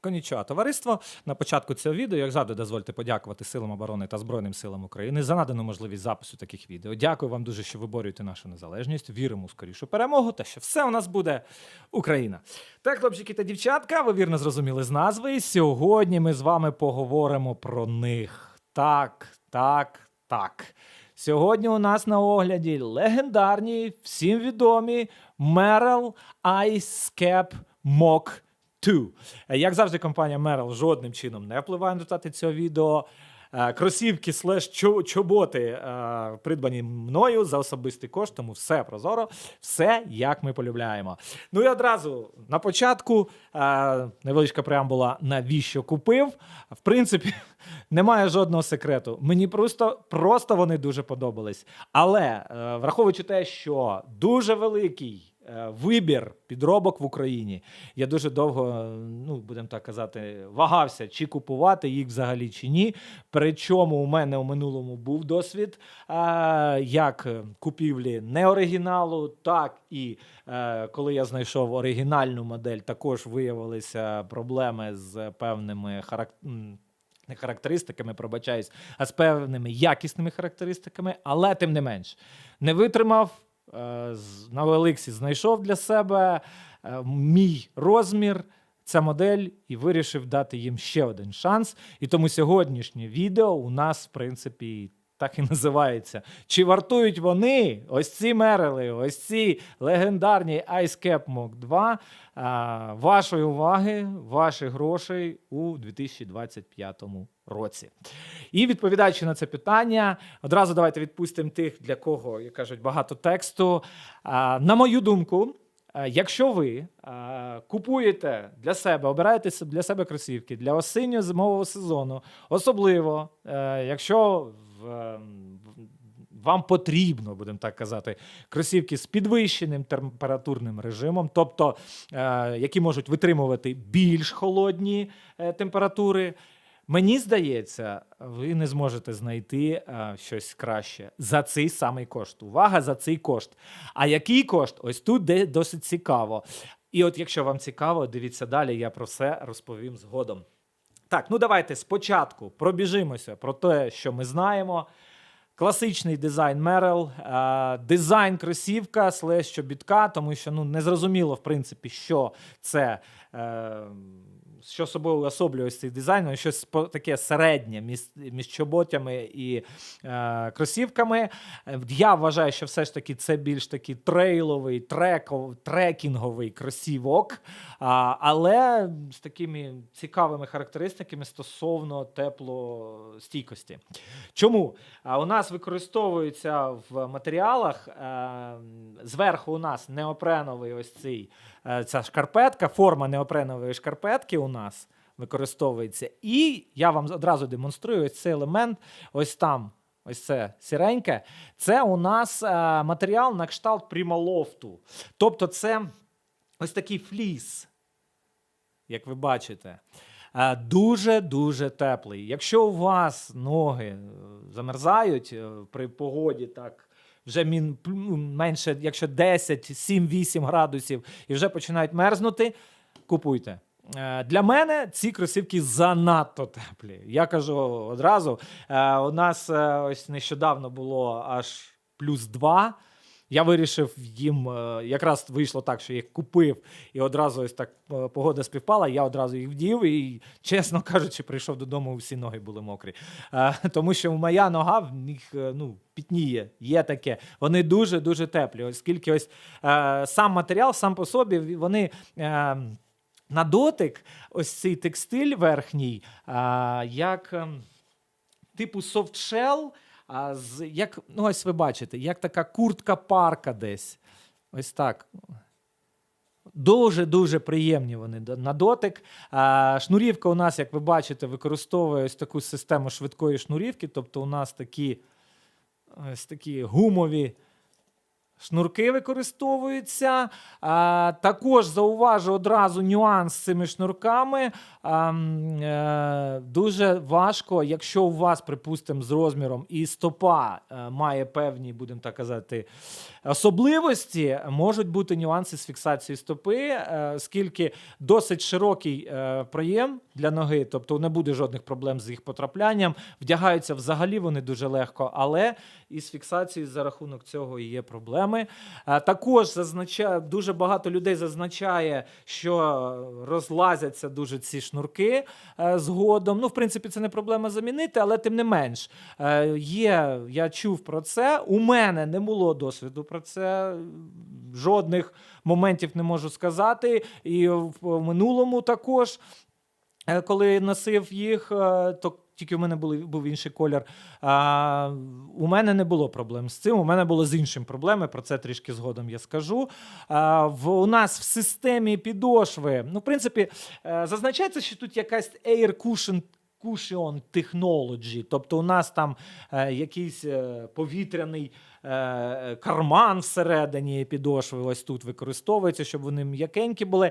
Конічого товариство. На початку цього відео, як завжди, дозвольте подякувати Силам оборони та Збройним силам України за надану можливість запису таких відео. Дякую вам дуже, що виборюєте нашу незалежність. Віримо скорішу перемогу та що все у нас буде Україна. Так, хлопчики та дівчатка, ви вірно зрозуміли з назви. Сьогодні ми з вами поговоримо про них. Так, так, так. Сьогодні у нас на огляді легендарні, всім відомі Ice Cap Mock 2. Е, Як завжди, компанія Merrell жодним чином не впливає на результати цього відео. Е, Кросівки слеш чоботи е, придбані мною за особистий кошт, тому все прозоро, все як ми полюбляємо. Ну і одразу на початку невеличка преамбула, навіщо купив. В принципі, немає жодного секрету. Мені просто, просто вони дуже подобались. Але враховуючи те, що дуже великий вибір підробок в Україні, я дуже довго, е, ну будемо так казати, вагався, чи купувати їх взагалі чи ні. Причому у мене у минулому був досвід е, як купівлі не оригіналу, так і е, коли я знайшов оригінальну модель, також виявилися проблеми з певними характеристиками не характеристиками, пробачаюсь, а з певними якісними характеристиками, але тим не менш не витримав. Е, На OLX знайшов для себе е, мій розмір, ця модель, і вирішив дати їм ще один шанс. І тому сьогоднішнє відео у нас, в принципі, так і називається. Чи вартують вони, ось ці мерили, ось ці легендарні Ice Cap Mock 2 а, вашої уваги, ваших грошей у 2025 році. І відповідаючи на це питання, одразу давайте відпустимо тих, для кого, як кажуть, багато тексту. А, на мою думку, якщо ви а, купуєте для себе, обираєте для себе кросівки для осінньо-зимового сезону, особливо, е, якщо вам потрібно, будемо так казати, кросівки з підвищеним температурним режимом, тобто е, які можуть витримувати більш холодні е, температури. Мені здається, ви не зможете знайти е, щось краще за цей самий кошт. Увага за цей кошт. А який кошт? Ось тут де досить цікаво. І от, якщо вам цікаво, дивіться далі, я про все розповім згодом. Так, ну давайте спочатку пробіжимося про те, що ми знаємо. Класичний дизайн е, дизайн кросівка, слеш чобітка, тому що ну, не зрозуміло, в принципі, що це. Е, що собою особлює ось цей дизайн, ну, щось таке середнє між, між чоботями і е, кросівками. Е, Я вважаю, що все ж таки це більш такий трейловий, треков, трекінговий кросівок, а, але з такими цікавими характеристиками стосовно теплостійкості. Чому? А, у нас використовується в матеріалах е, зверху у нас неопреновий ось цей, ця шкарпетка, форма неопренової шкарпетки у нас використовується. І я вам одразу демонструю ось цей елемент, ось там. Ось це сіреньке. Це у нас е, матеріал на кшталт прималофту. Тобто, це ось такий фліс, як ви бачите. Е, Дуже-дуже теплий. Якщо у вас ноги е, замерзають е, при погоді, так вже мін, ну, менше, якщо 10, 7, 8 градусів і вже починають мерзнути, купуйте. Е, Для мене ці кросівки занадто теплі. Я кажу одразу: е, у нас е, ось нещодавно було аж плюс 2. Я вирішив їм, е, якраз вийшло так, що я їх купив, і одразу ось так е, погода співпала. Я одразу їх вдів, і, чесно кажучи, прийшов додому, всі ноги були мокрі. Е, Тому що моя нога в них ну, пітніє, є таке. Вони дуже дуже теплі. Оскільки ось сам матеріал сам по собі вони. На дотик, ось цей текстиль верхній, а, як ем, типу софтшел, а, з, як, ну ось ви бачите, як така куртка парка десь. Ось так. Дуже-дуже приємні вони на дотик. Шнурівка у нас, як ви бачите, використовує ось таку систему швидкої шнурівки. Тобто у нас такі, ось такі гумові Шнурки використовуються. Також зауважу одразу нюанс з цими шнурками. Е, дуже важко, якщо у вас, припустимо, з розміром і стопа е, має певні, будемо так казати, особливості, можуть бути нюанси з фіксацією стопи, е, оскільки досить широкий проєм для ноги, тобто не буде жодних проблем з їх потраплянням. Вдягаються взагалі вони дуже легко, але із фіксацією за рахунок цього є проблеми. Е, Також зазначає дуже багато людей зазначає, що розлазяться дуже ці шнурки е, згодом. Ну, в принципі, це не проблема замінити, але тим не менш е, є. Я чув про це. У мене не було досвіду про це. Жодних моментів не можу сказати. І в минулому також. Е, Коли носив їх, е, то тільки в мене були, був інший колір. А, у мене не було проблем з цим. У мене було з іншим проблеми. Про це трішки згодом я скажу. А, в, у нас в системі підошви, ну, в принципі, е, зазначається, що тут якась air cushion Cushion Technology, тобто у нас там е, якийсь повітряний карман всередині підошви, ось тут використовується, щоб вони м'якенькі були.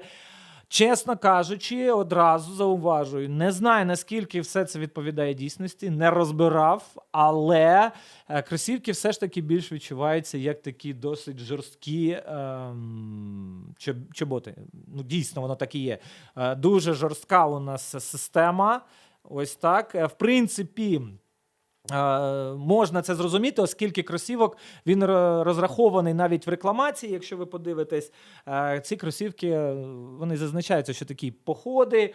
Чесно кажучи, одразу зауважую, не знаю наскільки все це відповідає дійсності, не розбирав, але е, кросівки все ж таки більш відчуваються як такі досить жорсткі ем, чоботи. Ну, дійсно, воно так і є. Е, дуже жорстка у нас система. Ось так. Е, В принципі. Е, Можна це зрозуміти, оскільки кросівок він розрахований навіть в рекламації. Якщо ви подивитесь, е, ці кросівки е, вони зазначаються, що такі походи,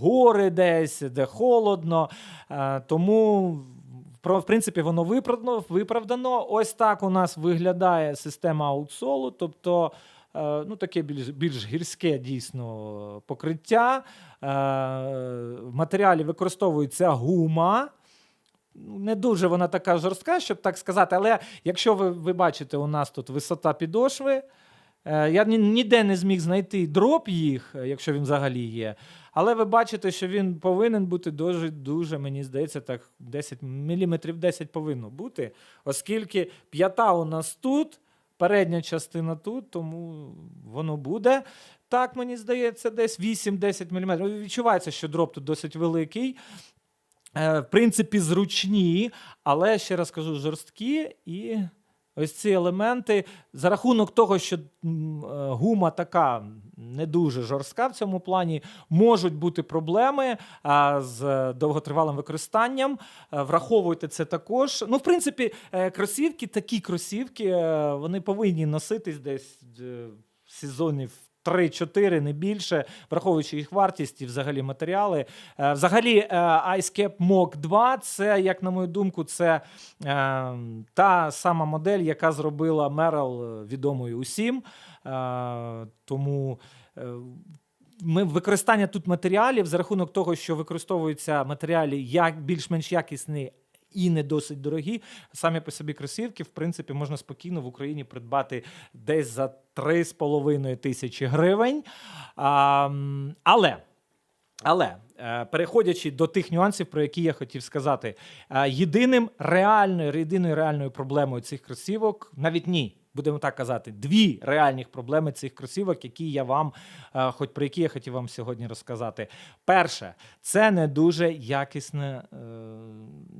гори десь, де холодно. Тому, в принципі, воно виправдано. виправдано. Ось так у нас виглядає система аутсолу, тобто. Ну, таке більш, більш гірське дійсно покриття. В матеріалі використовується гума. Ну, Не дуже вона така жорстка, щоб так сказати. Але якщо ви, ви бачите, у нас тут висота підошви. е, Я ніде не зміг знайти дроп їх, е, якщо він взагалі є. Але ви бачите, що він повинен бути дуже, дуже, мені здається, так 10 міліметрів 10 повинно бути, оскільки п'ята у нас тут, передня частина тут, тому воно буде. Так, мені здається, десь 8-10 мм. Відчувається, що дроп тут досить великий. Е, В принципі, зручні, але ще раз кажу, жорсткі і. Ось ці елементи, за рахунок того, що е, гума така не дуже жорстка в цьому плані, можуть бути проблеми з довготривалим використанням. Е, Враховуйте це також. Ну, в принципі, е, кросівки, такі кросівки, е, вони повинні носитись десь е, сезонів 3-4, не більше, враховуючи їх вартість і взагалі матеріали. Е, Взагалі, е, Ice Cap Mach 2 це, як на мою думку, це е, та сама модель, яка зробила Мерел відомою усім. Тому. Ми використання тут матеріалів за рахунок того, що використовуються матеріалі як більш-менш якісні і не досить дорогі. Самі по собі кросівки, в принципі, можна спокійно в Україні придбати десь за 3,5 тисячі гривень. А, але. Але е, переходячи до тих нюансів, про які я хотів сказати, е, єдиним реальною, єдиною реальною проблемою цих кросівок, навіть ні, будемо так казати, дві реальних проблеми цих кросівок, які я вам, е, хоч про які я хотів вам сьогодні розказати. Перше, це не дуже якісна, е,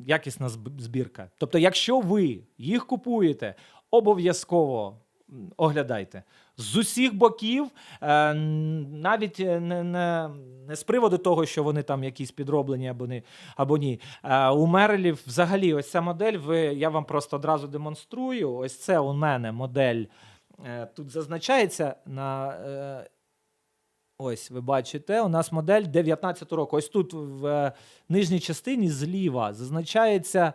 якісна збірка. Тобто, якщо ви їх купуєте, обов'язково оглядайте. З усіх боків, е, навіть е, не, не, не з приводу того, що вони там якісь підроблені або, не, або ні. Е, у Мерелів взагалі ось ця модель, ви, я вам просто одразу демонструю. Ось це у мене модель. Тут зазначається на. Ось, ви бачите, у нас модель 19 року. Ось тут в нижній частині зліва зазначається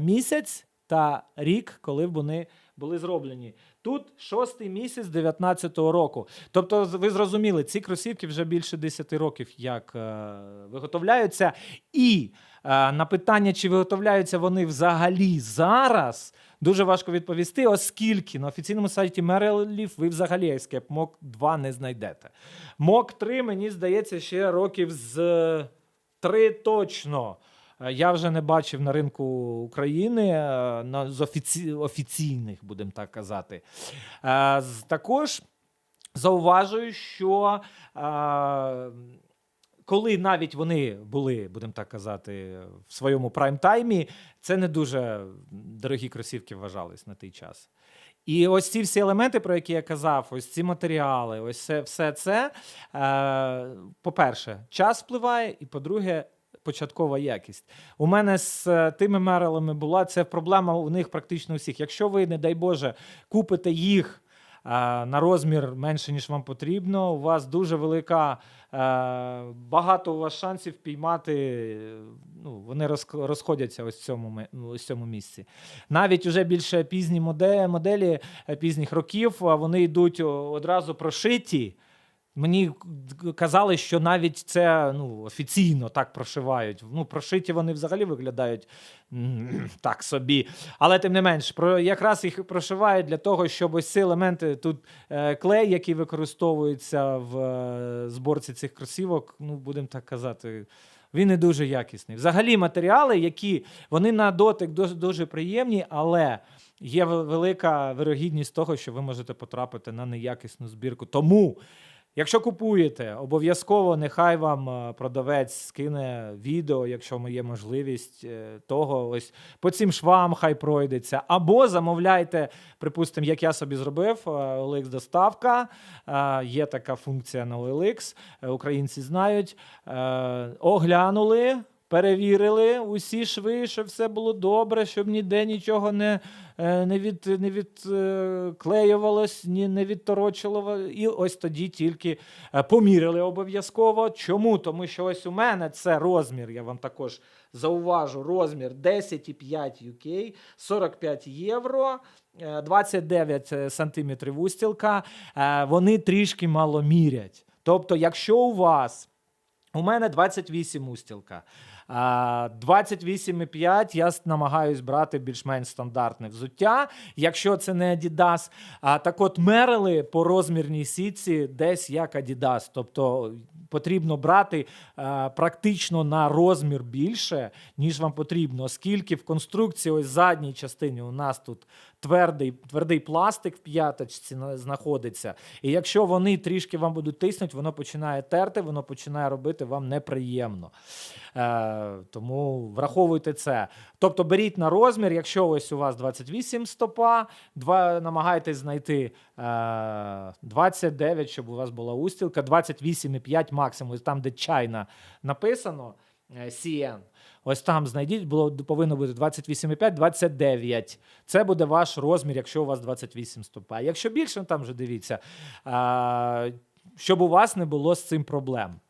місяць та рік, коли вони були зроблені. Тут шостий місяць 19-го року. Тобто, ви зрозуміли, ці кросівки вже більше 10 років як е, виготовляються. І е, на питання, чи виготовляються вони взагалі зараз, дуже важко відповісти, оскільки на офіційному сайті Мерелів ви взагалі Escape Mok 2 не знайдете. Мок 3, мені здається, ще років з 3 точно. Е, я вже не бачив на ринку України е, на, з офіці, офіційних, будемо так казати. Е, Також зауважую, що коли навіть вони були, будемо так казати, в своєму прайм-таймі, це не дуже дорогі кросівки вважались на той час. І ось ці всі елементи, про які я казав, ось ці матеріали, ось це, все це, по-перше, час впливає, і по-друге, початкова якість. У мене з е, тими мерелами була це проблема у них практично у всіх. Якщо ви, не дай Боже, купите їх. е, На розмір менше, ніж вам потрібно. У вас дуже велика, е, багато у вас шансів піймати. Ну, вони розходяться ось в цьому, ну, ось в цьому місці. Навіть уже більше пізні моделі, пізніх років, вони йдуть одразу прошиті. Мені казали, що навіть це ну, офіційно так прошивають. Ну, прошиті вони взагалі виглядають так собі. Але тим не менш, про, якраз їх прошивають для того, щоб ось ці елементи тут е, клей, який використовується в е, зборці цих кросівок, ну, будемо так казати. Він не дуже якісний. Взагалі, матеріали, які вони на дотик дуже, дуже приємні, але є велика вирогідність того, що ви можете потрапити на неякісну збірку. Тому, якщо купуєте, обов'язково нехай вам е, продавець скине відео, якщо є можливість е, того, ось по цим швам хай пройдеться. Або замовляйте, припустимо, як я собі зробив, OLX доставка. Е, Є така функція на OLX, українці знають. Оглянули. Перевірили усі шви, щоб все було добре, щоб ніде нічого не, е, не, від, не відклеювалось, ні, не відторочило. І ось тоді тільки е, поміряли обов'язково. Чому? Тому що ось у мене це розмір, я вам також зауважу, розмір 10,5 UK, 45 євро. е, 29 сантиметрів устілка, Е, вони трішки мало мірять. Тобто, якщо у вас у мене 28 устілка. А, 28,5 я намагаюсь брати більш-менш стандартне взуття. Якщо це не Adidas, так от мерили по розмірній сітці десь як Adidas. Тобто потрібно брати практично на розмір більше, ніж вам потрібно, оскільки в конструкції ось задній частині у нас тут твердий, твердий пластик в п'яточці знаходиться. І якщо вони трішки вам будуть тиснути, воно починає терти, воно починає робити вам неприємно. Е, тому враховуйте це. Тобто беріть на розмір, якщо ось у вас 28 стопа, два, намагайтесь знайти е, 29, щоб у вас була устілка, 28,5 максимум, там, де чайна написано. е, CN. Ось там знайдіть, було повинно бути 28,5, 29. Це буде ваш розмір, якщо у вас 28 стопа. Якщо більше, ну, там вже дивіться, щоб у вас не було з цим проблем.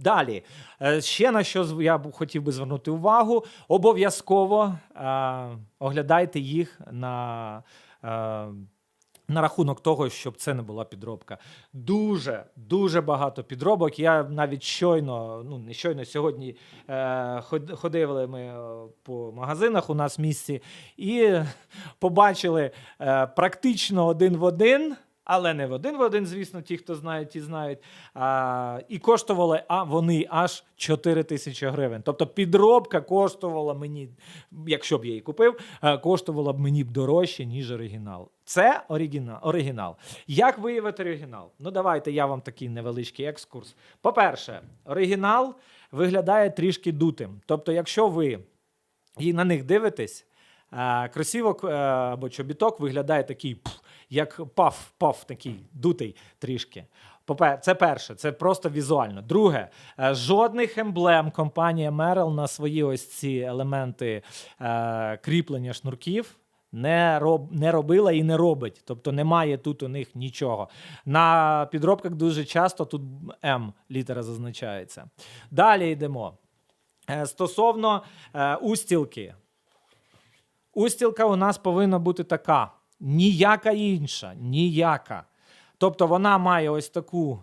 Далі, Е, ще на що я хотів би звернути увагу: обов'язково оглядайте їх на. На рахунок того, щоб це не була підробка. Дуже, дуже багато підробок. Я навіть щойно, ну не щойно сьогодні е, ходили ми е, по магазинах у нас в місті і побачили е, практично один в один. Але не в один в один, звісно, ті, хто знають, ті знають. А, і коштували а вони аж 4 тисячі гривень. Тобто підробка коштувала мені, якщо б я її купив, е, коштувала б мені б дорожче, ніж оригінал. Це оригінал. оригінал. Як виявити оригінал? Ну, давайте я вам такий невеличкий екскурс. По-перше, оригінал виглядає трішки дутим. Тобто, якщо ви на них дивитесь, е, кросівок е, або чобіток виглядає такий, пф, як паф, паф такий дутий трішки. Це перше, це просто візуально. Друге, е, жодних емблем компанія Merrell на свої ось ці елементи е, кріплення шнурків не, роб, не робила і не робить. Тобто немає тут у них нічого. На підробках дуже часто тут М літера зазначається. Далі йдемо. Е, Стосовно е, устілки. Устілка у нас повинна бути така. Ніяка інша. Ніяка. Тобто вона має ось таку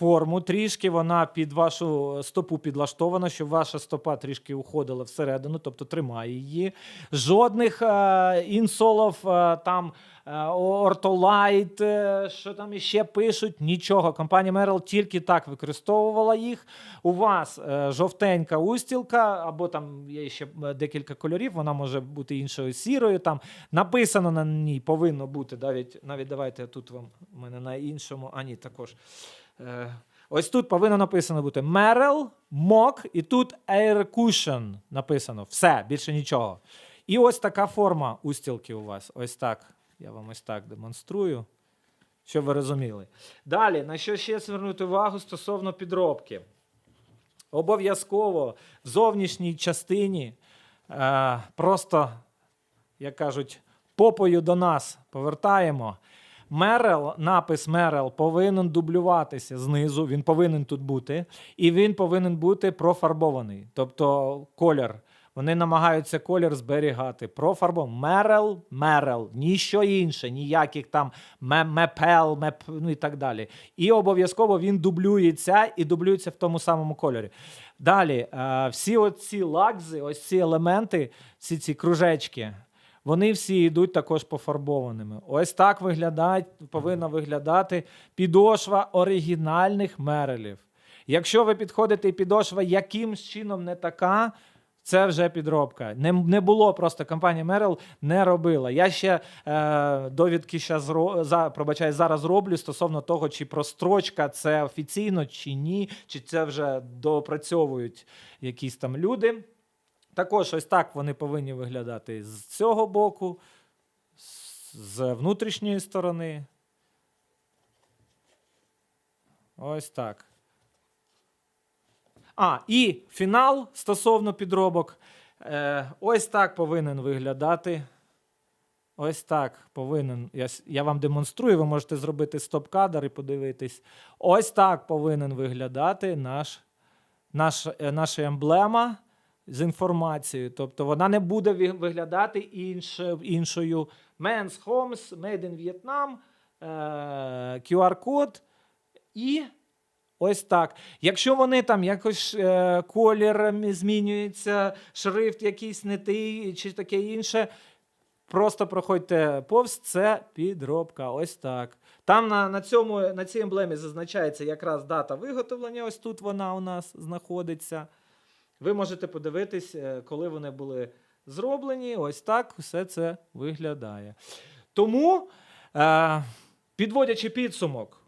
форму, трішки вона під вашу стопу підлаштована, щоб ваша стопа трішки уходила всередину, тобто тримає її. Жодних е, інсолов, е, там е, ортолайт, е, що там іще пишуть, нічого. Компанія Merrell тільки так використовувала їх. У вас е, жовтенька устілка, або там є ще е, декілька кольорів, вона може бути іншою сірою. Там написано на ній повинно бути навіть, навіть давайте тут вам у мене на іншому. А ні, також. Е, Ось тут повинно написано бути Merrell, Mock, і тут Air Cushion написано. Все, більше нічого. І ось така форма устілки у вас. Ось так. Я вам ось так демонструю, щоб ви розуміли. Далі, на що ще звернути увагу стосовно підробки? Обов'язково в зовнішній частині е, просто, як кажуть, попою до нас повертаємо. Мерел, напис Мерел повинен дублюватися знизу, він повинен тут бути, і він повинен бути профарбований, тобто колір. Вони намагаються колір зберігати. Профарбом Мерел, Мерел, ніщо інше, ніяких там мепел, меп, ну і так далі. І обов'язково він дублюється і дублюється в тому самому кольорі. Далі, е, всі оці лагзи, ось ці елементи, всі ці кружечки, вони всі йдуть також пофарбованими. Ось так виглядають, повинна виглядати підошва оригінальних мерелів. Якщо ви підходите і підошва якимсь чином не така, це вже підробка. Не, не було просто компанія Merrell не робила. Я ще е, довідки щас, ро- за, пробачаю, зараз роблю стосовно того, чи прострочка це офіційно, чи ні, чи це вже доопрацьовують якісь там люди. Також ось так вони повинні виглядати з цього боку, з- внутрішньої сторони. Ось так. А, і фінал стосовно підробок. Е, ось так повинен виглядати. Ось так повинен. Я, я вам демонструю, ви можете зробити стоп-кадр і подивитись. Ось так повинен виглядати наш, наш, е, наша емблема з інформацією. Тобто вона не буде виглядати інш, іншою. Men's Homes, Made in Vietnam, е, QR-код і ось так. Якщо вони там якось е, колір змінюється, шрифт якийсь не той чи таке інше. Просто проходьте повз, це підробка. Ось так. Там на, на, цьому, на цій емблемі зазначається якраз дата виготовлення. Ось тут вона у нас знаходиться. Ви можете подивитись, е, коли вони були зроблені. Ось так все це виглядає. Тому, е, підводячи підсумок,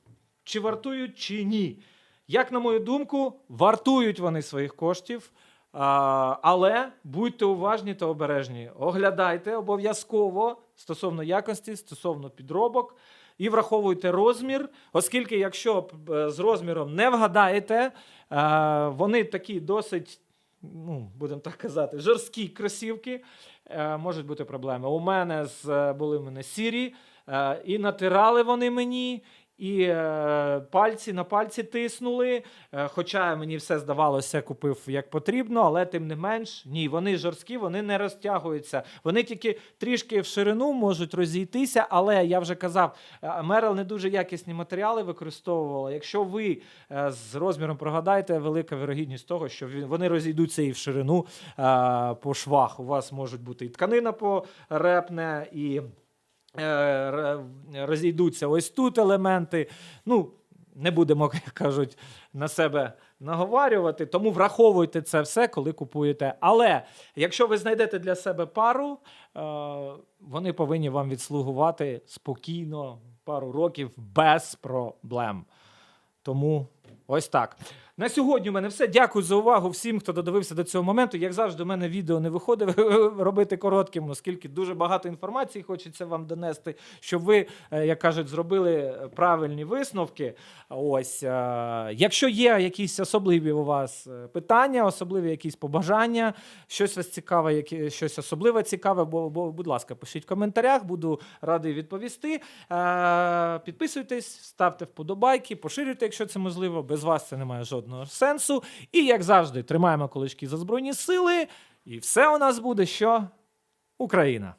чи вартують, чи ні. Як на мою думку, вартують вони своїх коштів. Але будьте уважні та обережні. Оглядайте обов'язково стосовно якості, стосовно підробок. І враховуйте розмір, оскільки, якщо е, з розміром не вгадаєте, вони такі досить, ну, будемо так казати, жорсткі кросівки, е, можуть бути проблеми. У мене з, е, були мене сірі, е, і натирали вони мені, і е, пальці на пальці тиснули. Е, хоча мені все здавалося, купив як потрібно, але тим не менш, ні, вони жорсткі, вони не розтягуються. Вони тільки трішки в ширину можуть розійтися, але я вже казав, е, Мерел не дуже якісні матеріали використовувала. Якщо ви е, з розміром прогадаєте, велика вірогідність того, що вони розійдуться і в ширину е, по швах. У вас можуть бути і тканина порепне, і розійдуться ось тут елементи. Ну, не будемо, як кажуть, на себе наговарювати, тому враховуйте це все, коли купуєте. Але якщо ви знайдете для себе пару, е, вони повинні вам відслугувати спокійно пару років без проблем. Тому ось так. На сьогодні у мене все. Дякую за увагу всім, хто додивився до цього моменту. Як завжди, у мене відео не виходить робити коротким, оскільки дуже багато інформації хочеться вам донести, щоб ви, е, як кажуть, зробили правильні висновки. Ось, е, якщо є якісь особливі у вас е, питання, особливі якісь побажання, щось вас цікаве, щось особливе цікаве, бо, будь ласка, пишіть в коментарях, буду радий відповісти. Підписуйтесь, ставте вподобайки, поширюйте, якщо це можливо. Без вас це не має жодного сенсу. І як завжди, тримаємо кулачки за збройні сили, і все у нас буде що Україна.